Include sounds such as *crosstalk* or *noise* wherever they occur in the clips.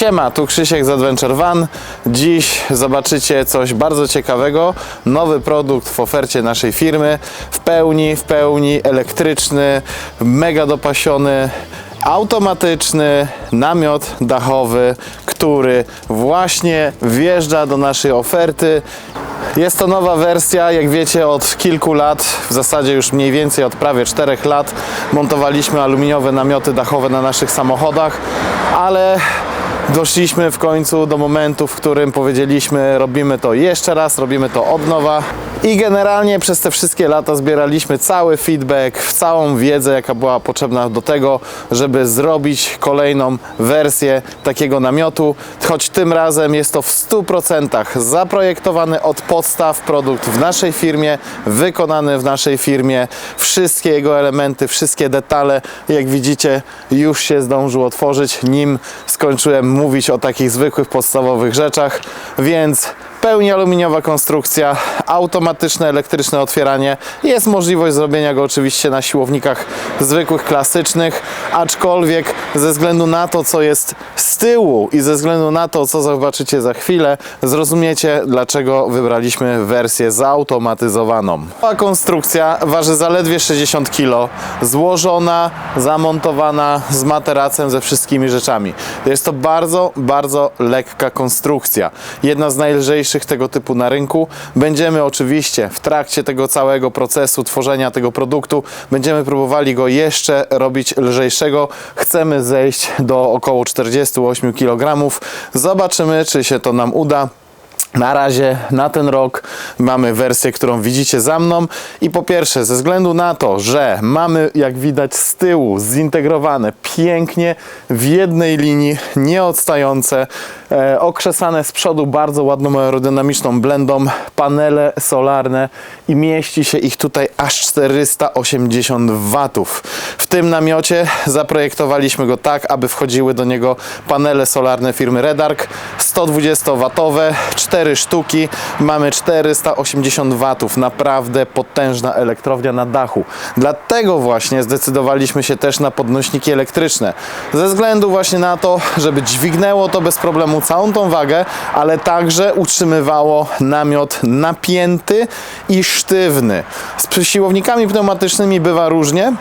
Siema, tu Krzysiek z Adventure Van. Dziś zobaczycie coś bardzo ciekawego. Nowy produkt w ofercie naszej firmy. W pełni, w pełni elektryczny, mega dopasiony, automatyczny namiot dachowy, który właśnie wjeżdża do naszej oferty. Jest to nowa wersja, jak wiecie, od kilku lat, w zasadzie już mniej więcej od prawie 4 lat montowaliśmy aluminiowe namioty dachowe na naszych samochodach, ale doszliśmy w końcu do momentu, w którym powiedzieliśmy, robimy to jeszcze raz, robimy to od nowa. I generalnie przez te wszystkie lata zbieraliśmy cały feedback, całą wiedzę, jaka była potrzebna do tego, żeby zrobić kolejną wersję takiego namiotu. Choć tym razem jest to w 100% zaprojektowany od podstaw produkt w naszej firmie, wykonany w naszej firmie. Wszystkie jego elementy, wszystkie detale, jak widzicie, już się zdążył otworzyć, nim skończyłem mówić o takich zwykłych, podstawowych rzeczach, więc pełni aluminiowa konstrukcja, automatyczne elektryczne otwieranie. Jest możliwość zrobienia go oczywiście na siłownikach zwykłych, klasycznych, aczkolwiek ze względu na to, co jest z tyłu i ze względu na to, co zobaczycie za chwilę, zrozumiecie, dlaczego wybraliśmy wersję zautomatyzowaną. Ta konstrukcja waży zaledwie 60 kg, złożona, zamontowana z materacem, ze wszystkimi rzeczami. Jest to bardzo, bardzo lekka konstrukcja. Jedna z najlżejszych tego typu na rynku. Będziemy oczywiście w trakcie tego całego procesu tworzenia tego produktu, będziemy próbowali go jeszcze robić lżejszego. Chcemy zejść do około 48 kg. Zobaczymy, czy się to nam uda. Na razie na ten rok mamy wersję, którą widzicie za mną i po pierwsze ze względu na to, że mamy jak widać z tyłu zintegrowane pięknie w jednej linii, nieodstające, e, okrzesane z przodu bardzo ładną aerodynamiczną blendą, panele solarne i mieści się ich tutaj aż 480 watów. W tym namiocie zaprojektowaliśmy go tak, aby wchodziły do niego panele solarne firmy Redark 120 watowe, 4 sztuki, mamy 480 watów, naprawdę potężna elektrownia na dachu. Dlatego właśnie zdecydowaliśmy się też na podnośniki elektryczne. Ze względu właśnie na to, żeby dźwignęło to bez problemu całą tą wagę, ale także utrzymywało namiot napięty i sztywny. Z siłownikami pneumatycznymi bywa różnie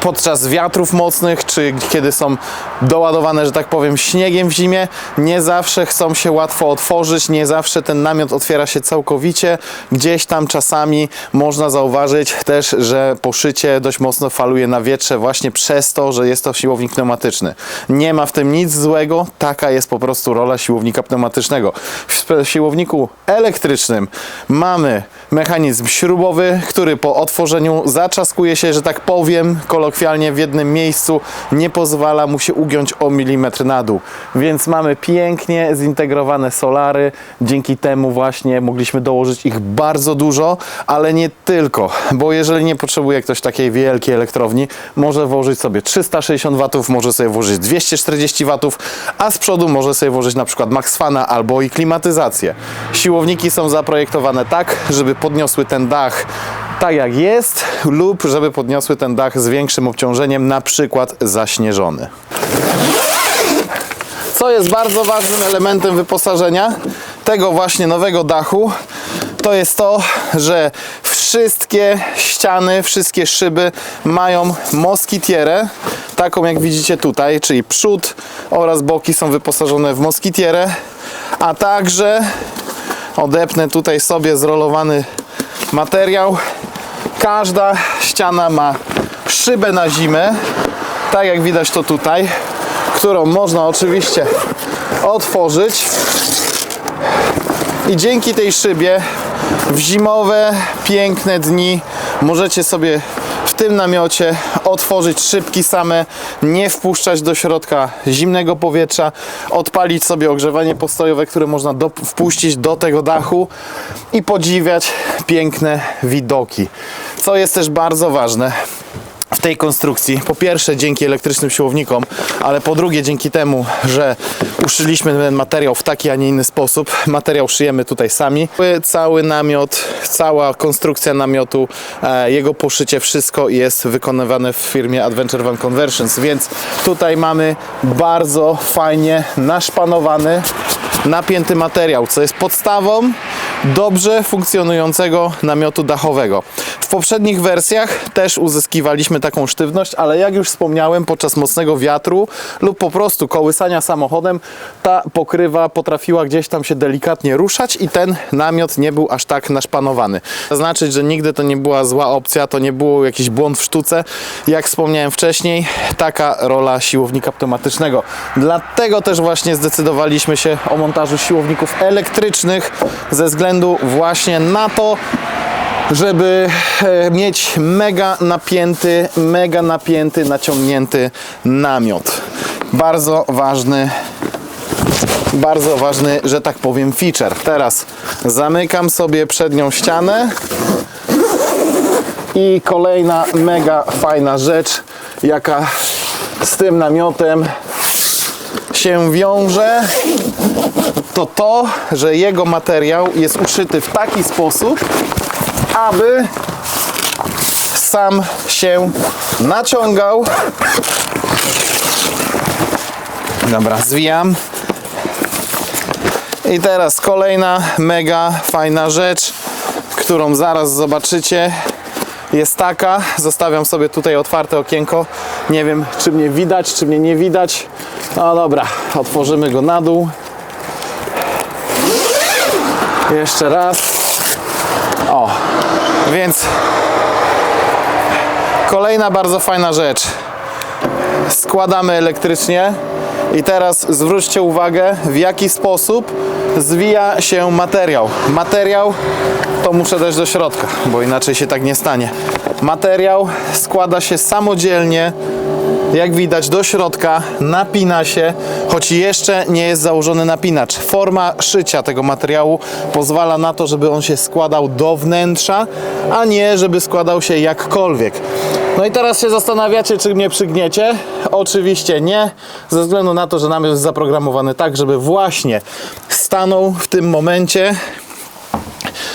podczas wiatrów mocnych, czy kiedy są doładowane, że tak powiem, śniegiem w zimie, nie zawsze chcą się łatwo otworzyć, nie zawsze ten namiot otwiera się całkowicie. Gdzieś tam czasami można zauważyć też, że poszycie dość mocno faluje na wietrze właśnie przez to, że jest to siłownik pneumatyczny. Nie ma w tym nic złego, taka jest po prostu rola siłownika pneumatycznego. W siłowniku elektrycznym mamy mechanizm śrubowy, który po otworzeniu zaczaskuje się, że tak powiem, kolokwialnie w jednym miejscu, nie pozwala mu się ugiąć o milimetr na dół. Więc mamy pięknie zintegrowane solary, dzięki temu właśnie mogliśmy dołożyć ich bardzo dużo, ale nie tylko, bo jeżeli nie potrzebuje ktoś takiej wielkiej elektrowni, może włożyć sobie 360 watów, może sobie włożyć 240 watów, a z przodu może sobie włożyć na przykład Maxfana albo i klimatyzację. Siłowniki są zaprojektowane tak, żeby podniosły ten dach tak jak jest lub żeby podniosły ten dach z większym obciążeniem, na przykład zaśnieżony. Co jest bardzo ważnym elementem wyposażenia tego właśnie nowego dachu, to jest to, że wszystkie ściany, wszystkie szyby mają moskitierę, taką jak widzicie tutaj, czyli przód oraz boki są wyposażone w moskitierę, a także odepnę tutaj sobie zrolowany materiał. Każda ściana ma szybę na zimę, tak jak widać to tutaj, którą można oczywiście otworzyć. I dzięki tej szybie w zimowe, piękne dni możecie sobie tym namiocie otworzyć szybki same, nie wpuszczać do środka zimnego powietrza, odpalić sobie ogrzewanie postojowe, które można do, wpuścić do tego dachu i podziwiać piękne widoki. Co jest też bardzo ważne, w tej konstrukcji. Po pierwsze dzięki elektrycznym siłownikom, ale po drugie dzięki temu, że uszyliśmy ten materiał w taki, a nie inny sposób. Materiał szyjemy tutaj sami. Cały namiot, cała konstrukcja namiotu, e, jego poszycie, wszystko jest wykonywane w firmie Adventure Van Conversions, więc tutaj mamy bardzo fajnie naszpanowany, napięty materiał, co jest podstawą dobrze funkcjonującego namiotu dachowego. W poprzednich wersjach też uzyskiwaliśmy taką sztywność, ale jak już wspomniałem, podczas mocnego wiatru lub po prostu kołysania samochodem, ta pokrywa potrafiła gdzieś tam się delikatnie ruszać i ten namiot nie był aż tak naszpanowany. Zaznaczyć, że nigdy to nie była zła opcja, to nie było jakiś błąd w sztuce. Jak wspomniałem wcześniej, taka rola siłownika pneumatycznego. Dlatego też właśnie zdecydowaliśmy się o montażu siłowników elektrycznych ze względu właśnie na to, żeby e, mieć mega napięty, mega napięty, naciągnięty namiot. Bardzo ważny, bardzo ważny, że tak powiem, feature. Teraz zamykam sobie przednią ścianę i kolejna mega fajna rzecz, jaka z tym namiotem się wiąże, to to, że jego materiał jest uszyty w taki sposób, aby sam się naciągał. Dobra, zwijam. I teraz kolejna mega fajna rzecz, którą zaraz zobaczycie. Jest taka, zostawiam sobie tutaj otwarte okienko. Nie wiem, czy mnie widać, czy mnie nie widać. No dobra, otworzymy go na dół. Jeszcze raz. O, więc kolejna bardzo fajna rzecz. Składamy elektrycznie i teraz zwróćcie uwagę, w jaki sposób zwija się materiał. Materiał to muszę dać do środka, bo inaczej się tak nie stanie. Materiał składa się samodzielnie jak widać do środka napina się, choć jeszcze nie jest założony napinacz. Forma szycia tego materiału pozwala na to, żeby on się składał do wnętrza, a nie żeby składał się jakkolwiek. No i teraz się zastanawiacie, czy mnie przygniecie? Oczywiście nie, ze względu na to, że namiot jest zaprogramowany tak, żeby właśnie stanął w tym momencie.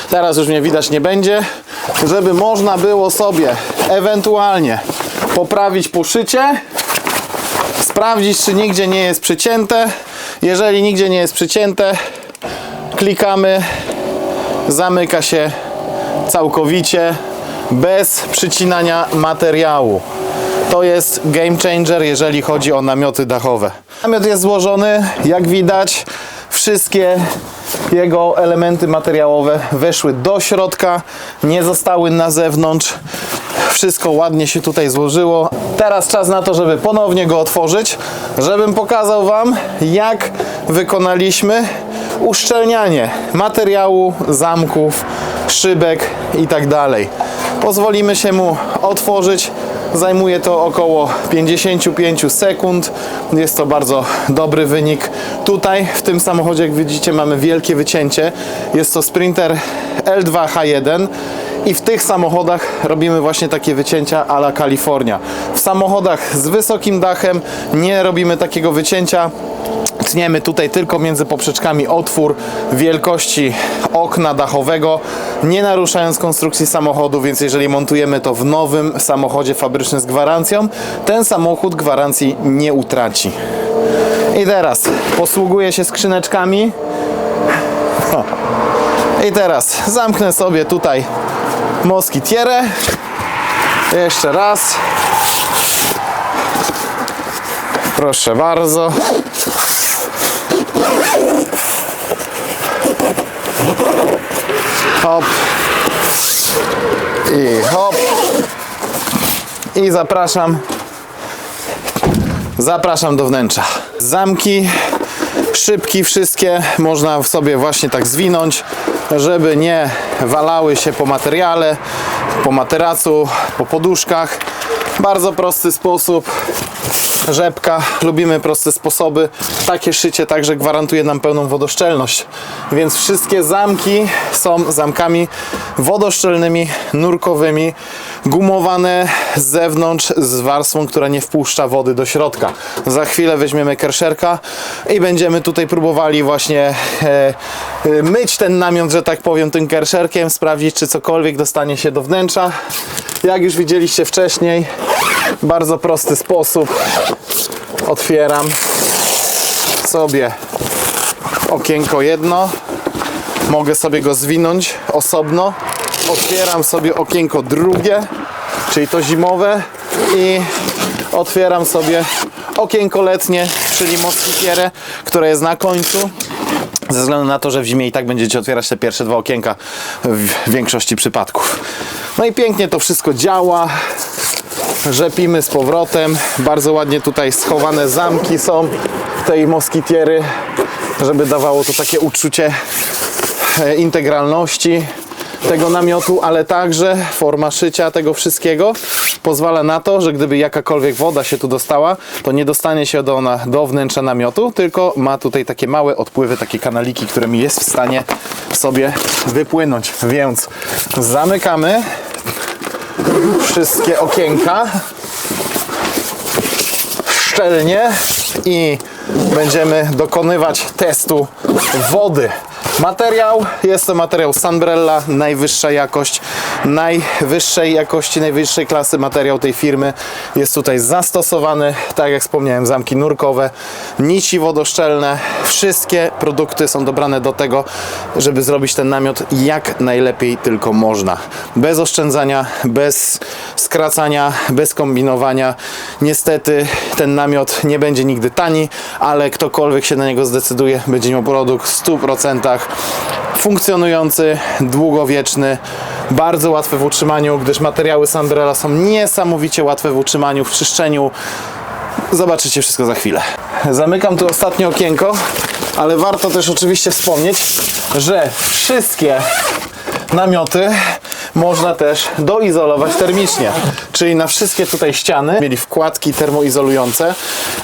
Teraz już mnie widać nie będzie, żeby można było sobie ewentualnie poprawić poszycie, sprawdzić, czy nigdzie nie jest przycięte. Jeżeli nigdzie nie jest przycięte, klikamy, zamyka się całkowicie bez przycinania materiału. To jest game changer, jeżeli chodzi o namioty dachowe. Namiot jest złożony, jak widać, wszystkie jego elementy materiałowe weszły do środka, nie zostały na zewnątrz. Wszystko ładnie się tutaj złożyło. Teraz czas na to, żeby ponownie go otworzyć, żebym pokazał Wam, jak wykonaliśmy uszczelnianie materiału, zamków, szybek i tak. Pozwolimy się mu otworzyć. Zajmuje to około 55 sekund. Jest to bardzo dobry wynik. Tutaj w tym samochodzie, jak widzicie, mamy wielkie wycięcie. Jest to Sprinter L2H1 i w tych samochodach robimy właśnie takie wycięcia a la Kalifornia. W samochodach z wysokim dachem nie robimy takiego wycięcia. Tniemy tutaj tylko między poprzeczkami otwór wielkości okna dachowego, nie naruszając konstrukcji samochodu, więc jeżeli montujemy to w nowym samochodzie fabrycznym z gwarancją, ten samochód gwarancji nie utraci. I teraz posługuję się skrzyneczkami. *laughs* I teraz zamknę sobie tutaj moskitierę. Jeszcze raz. Proszę bardzo. Hop. I hop. I zapraszam. Zapraszam do wnętrza. Zamki, szybki wszystkie można w sobie właśnie tak zwinąć, żeby nie walały się po materiale, po materacu, po poduszkach. Bardzo prosty sposób. rzepka. Lubimy proste sposoby. Takie szycie także gwarantuje nam pełną wodoszczelność. Więc wszystkie zamki są zamkami wodoszczelnymi, nurkowymi, gumowane z zewnątrz z warstwą, która nie wpuszcza wody do środka. Za chwilę weźmiemy kerszerka i będziemy tutaj próbowali właśnie e, e, myć ten namiot, że tak powiem, tym kerszerkiem, sprawdzić, czy cokolwiek dostanie się do wnętrza. Jak już widzieliście wcześniej, bardzo prosty sposób. Otwieram sobie okienko jedno. Mogę sobie go zwinąć osobno. Otwieram sobie okienko drugie, czyli to zimowe i otwieram sobie okienko letnie, czyli moskitierę, które jest na końcu. Ze względu na to, że w zimie i tak będziecie otwierać te pierwsze dwa okienka w większości przypadków. No i pięknie to wszystko działa. Rzepimy z powrotem. Bardzo ładnie tutaj schowane zamki są tej moskitiery, żeby dawało to takie uczucie e, integralności tego namiotu, ale także forma szycia tego wszystkiego pozwala na to, że gdyby jakakolwiek woda się tu dostała, to nie dostanie się do ona do wnętrza namiotu, tylko ma tutaj takie małe odpływy, takie kanaliki, którymi jest w stanie sobie wypłynąć. Więc zamykamy wszystkie okienka szczelnie i będziemy dokonywać testu wody. Materiał jest to materiał Sunbrella, najwyższa jakość, najwyższej jakości, najwyższej klasy materiał tej firmy jest tutaj zastosowany, tak jak wspomniałem, zamki nurkowe, nici wodoszczelne, wszystkie produkty są dobrane do tego, żeby zrobić ten namiot jak najlepiej tylko można. Bez oszczędzania, bez skracania, bez kombinowania. Niestety ten namiot nie będzie nigdy tani, ale ktokolwiek się na niego zdecyduje, będzie miał produkt w 100% funkcjonujący, długowieczny, bardzo łatwy w utrzymaniu, gdyż materiały Sunbrella są niesamowicie łatwe w utrzymaniu, w czyszczeniu. Zobaczycie wszystko za chwilę. Zamykam tu ostatnie okienko, ale warto też oczywiście wspomnieć, że wszystkie namioty można też doizolować termicznie. Czyli na wszystkie tutaj ściany mieli wkładki termoizolujące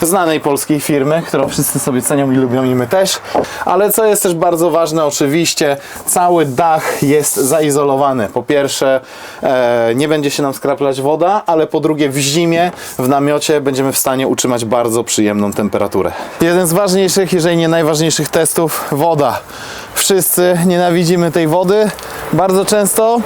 znanej polskiej firmy, którą wszyscy sobie cenią i lubią i my też. Ale co jest też bardzo ważne, oczywiście cały dach jest zaizolowany. Po pierwsze e, nie będzie się nam skraplać woda, ale po drugie w zimie w namiocie będziemy w stanie utrzymać bardzo przyjemną temperaturę. Jeden z ważniejszych, jeżeli nie najważniejszych testów, woda. Wszyscy nienawidzimy tej wody. Bardzo często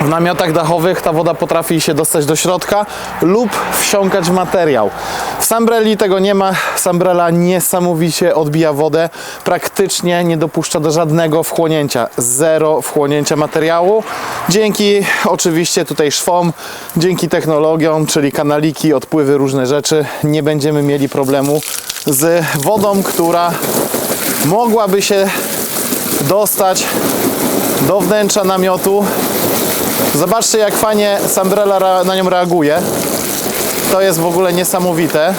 w namiotach dachowych ta woda potrafi się dostać do środka lub wsiąkać w materiał. W Sambrelli tego nie ma. Sambrella niesamowicie odbija wodę. Praktycznie nie dopuszcza do żadnego wchłonięcia. Zero wchłonięcia materiału. Dzięki oczywiście tutaj szwom, dzięki technologiom, czyli kanaliki, odpływy, różne rzeczy, nie będziemy mieli problemu z wodą, która mogłaby się dostać do wnętrza namiotu. Zobaczcie jak fajnie Sambrella na nią reaguje. To jest w ogóle niesamowite.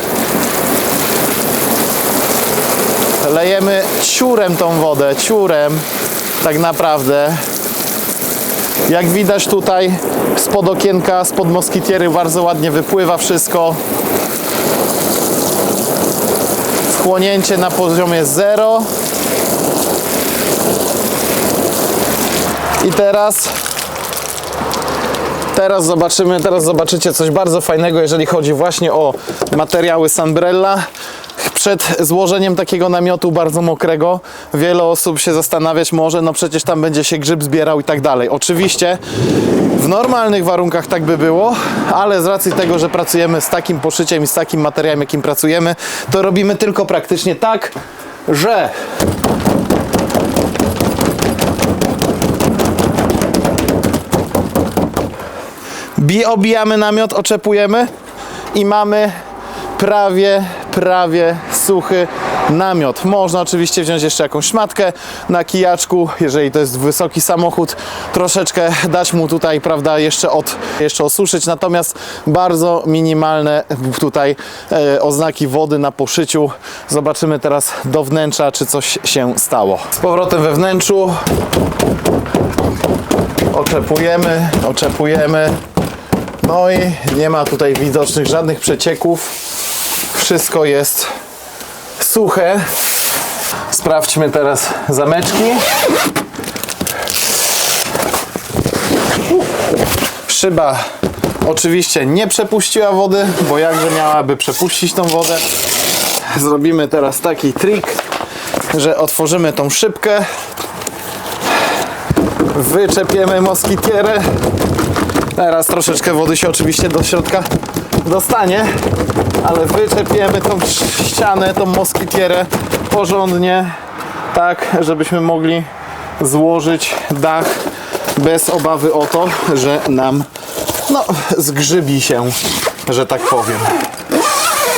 Lejemy ciurem tą wodę, ciurem tak naprawdę. Jak widać tutaj spod okienka, spod moskitiery bardzo ładnie wypływa wszystko. Wchłonięcie na poziomie 0. I teraz Teraz zobaczymy, teraz zobaczycie coś bardzo fajnego, jeżeli chodzi właśnie o materiały Sunbrella. Przed złożeniem takiego namiotu bardzo mokrego wiele osób się zastanawiać może, no przecież tam będzie się grzyb zbierał i tak dalej. Oczywiście w normalnych warunkach tak by było, ale z racji tego, że pracujemy z takim poszyciem i z takim materiałem, jakim pracujemy, to robimy tylko praktycznie tak, że obijamy namiot, oczepujemy i mamy prawie, prawie suchy namiot. Można oczywiście wziąć jeszcze jakąś szmatkę na kijaczku, jeżeli to jest wysoki samochód, troszeczkę dać mu tutaj, prawda, jeszcze, od, jeszcze osuszyć, natomiast bardzo minimalne tutaj e, oznaki wody na poszyciu. Zobaczymy teraz do wnętrza, czy coś się stało. Z powrotem we wnętrzu oczepujemy, oczepujemy. No i nie ma tutaj widocznych żadnych przecieków. wszystko jest suche. Sprawdźmy teraz zameczki. Szyba oczywiście nie przepuściła wody, bo jakże miałaby przepuścić tą wodę. Zrobimy teraz taki trik, że otworzymy tą szybkę, wyczepiemy moskitierę. Teraz troszeczkę wody się oczywiście do środka dostanie, ale wyczepiemy tą ścianę, tą moskitierę porządnie, tak żebyśmy mogli złożyć dach bez obawy o to, że nam no, zgrzybi się, że tak powiem.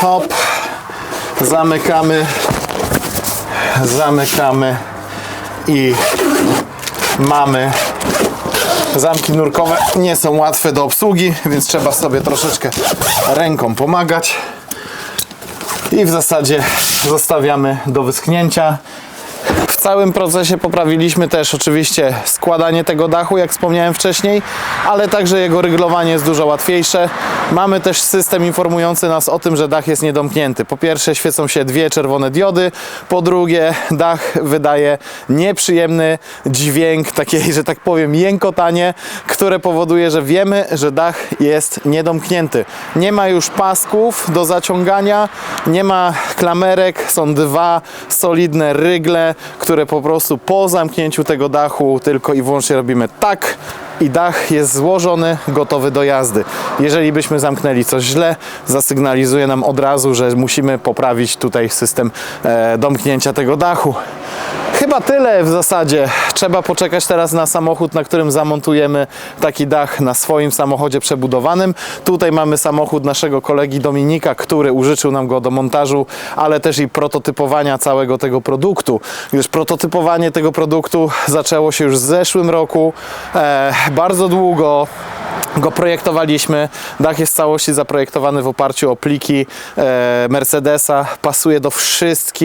Hop, zamykamy, zamykamy i mamy Zamki nurkowe nie są łatwe do obsługi, więc trzeba sobie troszeczkę ręką pomagać. I w zasadzie zostawiamy do wyschnięcia. W całym procesie poprawiliśmy też oczywiście składanie tego dachu, jak wspomniałem wcześniej, ale także jego ryglowanie jest dużo łatwiejsze. Mamy też system informujący nas o tym, że dach jest niedomknięty. Po pierwsze świecą się dwie czerwone diody, po drugie dach wydaje nieprzyjemny dźwięk, takiej, *laughs* że tak powiem, jękotanie, które powoduje, że wiemy, że dach jest niedomknięty. Nie ma już pasków do zaciągania, nie ma klamerek, są dwa solidne rygle, które po prostu po zamknięciu tego dachu tylko i wyłącznie robimy tak i dach jest złożony, gotowy do jazdy. Jeżeli byśmy zamknęli coś źle, zasygnalizuje nam od razu, że musimy poprawić tutaj system e, domknięcia tego dachu. Chyba tyle w zasadzie. Trzeba poczekać teraz na samochód, na którym zamontujemy taki dach na swoim samochodzie przebudowanym. Tutaj mamy samochód naszego kolegi Dominika, który użyczył nam go do montażu, ale też i prototypowania całego tego produktu. Gdyż prototypowanie tego produktu zaczęło się już w zeszłym roku. E, bardzo długo go projektowaliśmy. Dach jest w całości zaprojektowany w oparciu o pliki e, Mercedesa. Pasuje do wszystkich